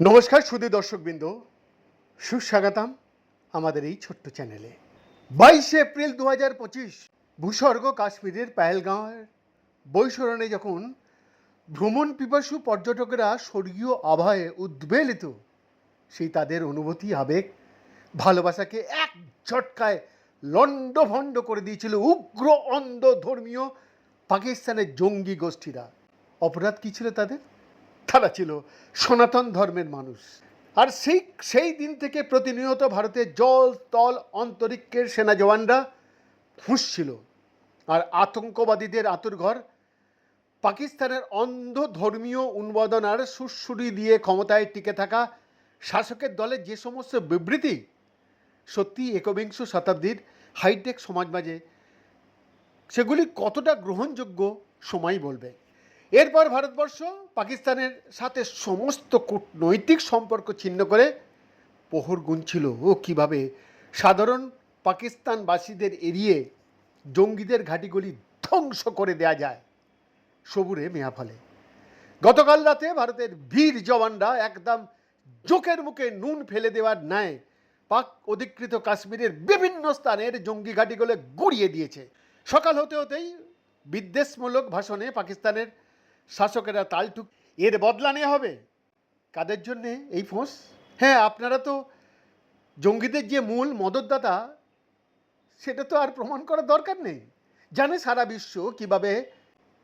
নমস্কার সুদী দর্শকবৃন্দ, সুস্বাগতম আমাদের এই ছোট্ট চ্যানেলে। বাইশে এপ্রিল দু হাজার পঁচিশ, ভূস্বর্গ কাশ্মীরের পাহেলগাঁওয়ের বৈশরণে যখন ভ্রমণ পিপাসু পর্যটকেরা স্বর্গীয় আবহাওয়ে উদ্বেলিত, সেই তাদের অনুভূতি, আবেগ, ভালোবাসাকে এক ঝটকায় লণ্ডভণ্ড করে দিয়েছিল উগ্র অন্ধ ধর্মীয় পাকিস্তানের জঙ্গি গোষ্ঠীরা। অপরাধ কী ছিল তাদের? তারা ছিল সনাতন ধর্মের মানুষ। আর সেই সেই দিন থেকে প্রতিনিয়ত ভারতের জল, তল, অন্তরিক্ষের সেনা জওয়ানরা ফুঁসছিল আর আতঙ্কবাদীদের আতুরঘর পাকিস্তানের অন্ধ ধর্মীয় উন্মাদনার সুরসুরি দিয়ে ক্ষমতায় টিকে থাকা শাসকের দলের যে সমস্ত বিবৃতি সত্যি একবিংশ শতাব্দীর হাইটেক সমাজ মাঝে সেগুলি কতটা গ্রহণযোগ্য সময় বলবে। এরপর ভারতবর্ষ পাকিস্তানের সাথে সমস্ত কূটনৈতিক সম্পর্ক ছিন্ন করে প্রহর গুনছিল। ও কীভাবে? সাধারণ পাকিস্তানবাসীদের এড়িয়ে জঙ্গিদের ঘাঁটিগুলি ধ্বংস করে দেয়া যায় সবুরে মেয়া ফলে। গতকাল রাতে ভারতের বীর জওয়ানরা একদম জোকের মুখে নুন ফেলে দেওয়ার ন্যায় পাক অধিকৃত কাশ্মীরের বিভিন্ন স্থানের জঙ্গি ঘাঁটিগুলো গুড়িয়ে দিয়েছে। সকাল হতে হতেই বিদ্বেষমূলক ভাষণে পাকিস্তানের শাসকেরা তালটুক এর বদলা নেওয়া হবে? কাদের জন্যে এই ফোঁস? হ্যাঁ আপনারা তো জঙ্গিদের যে মূল মদতদাতা, সেটা তো আর প্রমাণ করার দরকার নেই। জানে সারা বিশ্ব কীভাবে,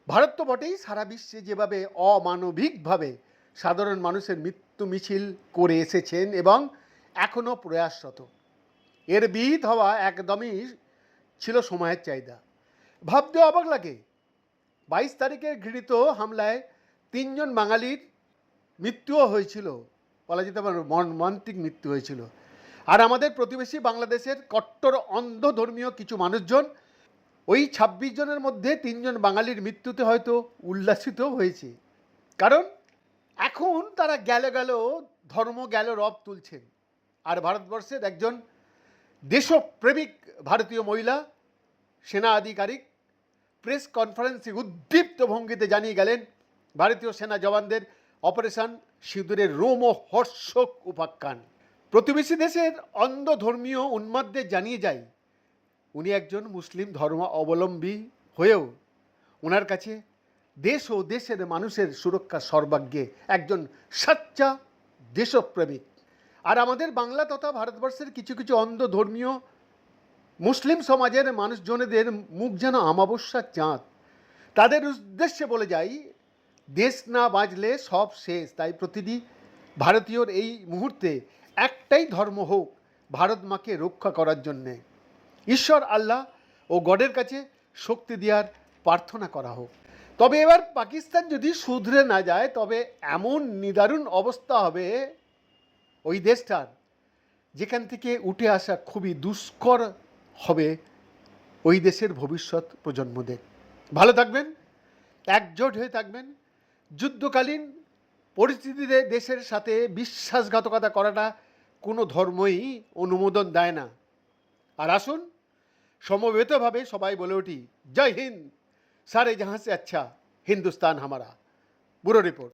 ভারত তো বটেই সারা বিশ্বে যেভাবে অমানবিকভাবে সাধারণ মানুষের মৃত্যু মিছিল করে এসেছেন এবং এখনও প্রয়াসরত। এর বিহিত হওয়া একদমই ছিল সময়ের চাহিদা। ভাবতে অবাক লাগে। বাইশ তারিখের ঘৃণিত হামলায় তিনজন বাঙালির মৃত্যুও হয়েছিল। বলা যেতে পারে মর্মান্তিক মৃত্যু হয়েছিল। আর আমাদের প্রতিবেশী বাংলাদেশের কট্টর, অন্ধ ধর্মীয় কিছু মানুষজন, ওই ছাব্বিশ জনের মধ্যে তিনজন বাঙালির মৃত্যুতে হয়তো উল্লাসিত হয়েছে। কারণ এখন তারা গেল গেল, ধর্ম গেল, রব তুলছেন। আর ভারতবর্ষের একজন দেশপ্রেমিক ভারতীয় মহিলা, সেনা আধিকারিক প্রেস কনফারেন্সে উদ্দীপ্ত ভঙ্গিতে জানিয়ে গেলেন, ভারতীয় সেনা জওয়ানদের অপারেশন সিঁদুরের রোমহর্ষক উপাখ্যান। প্রতিবেশী দেশের অন্ধ ধর্মীয় উন্মাদদের জানিয়ে যায় উনি একজন মুসলিম ধর্ম অবলম্বী হয়েও ওনার কাছে দেশ ও দেশের মানুষের সুরক্ষা সর্বাগ্যে একজন সাচ্চা দেশপ্রেমিক। আর আমাদের বাংলা তথা ভারতবর্ষের কিছু কিছু অন্ধ ধর্মীয় মুসলিম সমাজের মানুষজনেদের মুখ যেন আমাবস্যার চাঁদ। তাদের উদ্দেশ্যে বলে যাই, দেশ না বাঁচলে সব শেষ। তাই প্রতিটি ভারতীয়র এই মুহূর্তে একটাই ধর্ম হোক, ভারত মাকে রক্ষা করার জন্যে। ঈশ্বর, আল্লাহ ও গডের কাছে শক্তি দেওয়ার প্রার্থনা করা হোক। তবে এবার পাকিস্তান যদি শুধরে না যায়, তবে এমন নিদারুণ অবস্থা হবে ওই দেশটার, যেখান থেকে উঠে আসা খুবই দুষ্কর হবে ওই দেশের ভবিষ্যৎ প্রজন্মদের। ভালো থাকবেন, একজোট হয়ে থাকবেন, যুদ্ধকালীন পরিস্থিতিতে দেশের সাথে বিশ্বাসঘাতকতা করাটা কোনো ধর্মই অনুমোদন দেয় না। আর আসুন, সমবেতভাবে সবাই বলে উঠি, জয় হিন্দ, সারে জাহাঁ আচ্ছা হিন্দুস্তান হামারা। Bureau report.